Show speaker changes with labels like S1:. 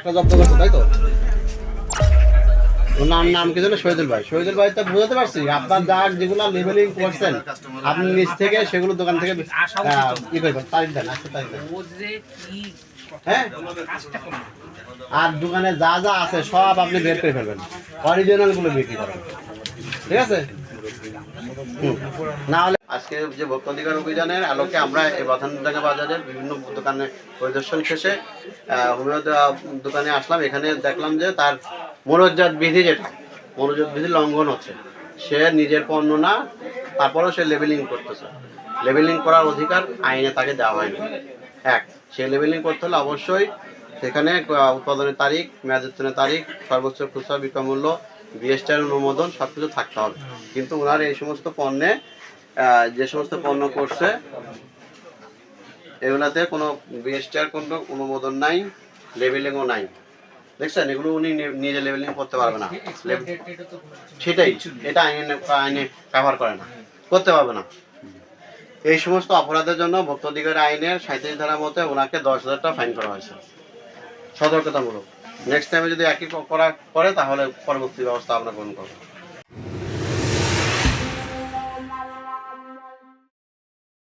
S1: একটা জব্দ করছে তাই তো? ওর নাম কি জানো শহীদুল ভাই। শহীদুল ভাই তো বুঝতে পারছি আপনার যা যেগুলো লেবেলিং করছেন আপনি নিচ থেকে সেগুলো দোকান থেকে ই করবেন তারিখ দেন আজকে তারিখ দেন। হ্যাঁ? আর দোকানে যা যা আছে সব আপনি বের করে ফেলবেন। অরিজিনালগুলো বিক্রি করেন। ঠিক আছে। আজকে যে ভোক্তাধিকার অভিযানের আলোকে আমরা এই বাথানডাঙ্গা বাজারের বিভিন্ন দোকানে পরিদর্শন শেষে হোমিও দোকানে আসলাম। এখানে দেখলাম যে তার মনোজাত বিধি যেটা, মনোজাত বিধি লঙ্ঘন হচ্ছে। সে নিজের পণ্য না, তারপরেও সে লেবেলিং করতেছে। লেবেলিং করার অধিকার আইনে তাকে দেওয়া হয়নি। এক, সে লেবেলিং করতে হলে অবশ্যই সেখানে উৎপাদনের তারিখ মেয়াদোত্তনের তারিখ, সর্বোচ্চ খুচরা বিক্রয় মূল্য বিএসটিআর অনুমোদন সব কিছু থাকতে হবে। কিন্তু ওনার এই সমস্ত পণ্যে যে সমস্ত পণ্য করছে, এগুলাতে কোনো বিএসটিআর কোনো অনুমোদন নাই লেবেলিংও নাই। দেখছেন? এগুলো উনি নিজে লেবেলিং করতে পারবে না। সেটাই। এটা আইনে আইনে ব্যবহার করে না। করতে পারবে না। এই সমস্ত অপরাধের জন্য ভোক্তাধিকার আইনের সাঁত্রিশ ধারা মতে ওনাকে দশ হাজার টাকা ফাইন করা হয়েছে। সতর্কতামূলক। নেক্সট টাইমে যদি একই করা করে তাহলে পরবর্তী ব্যবস্থা আমরা গ্রহণ করব।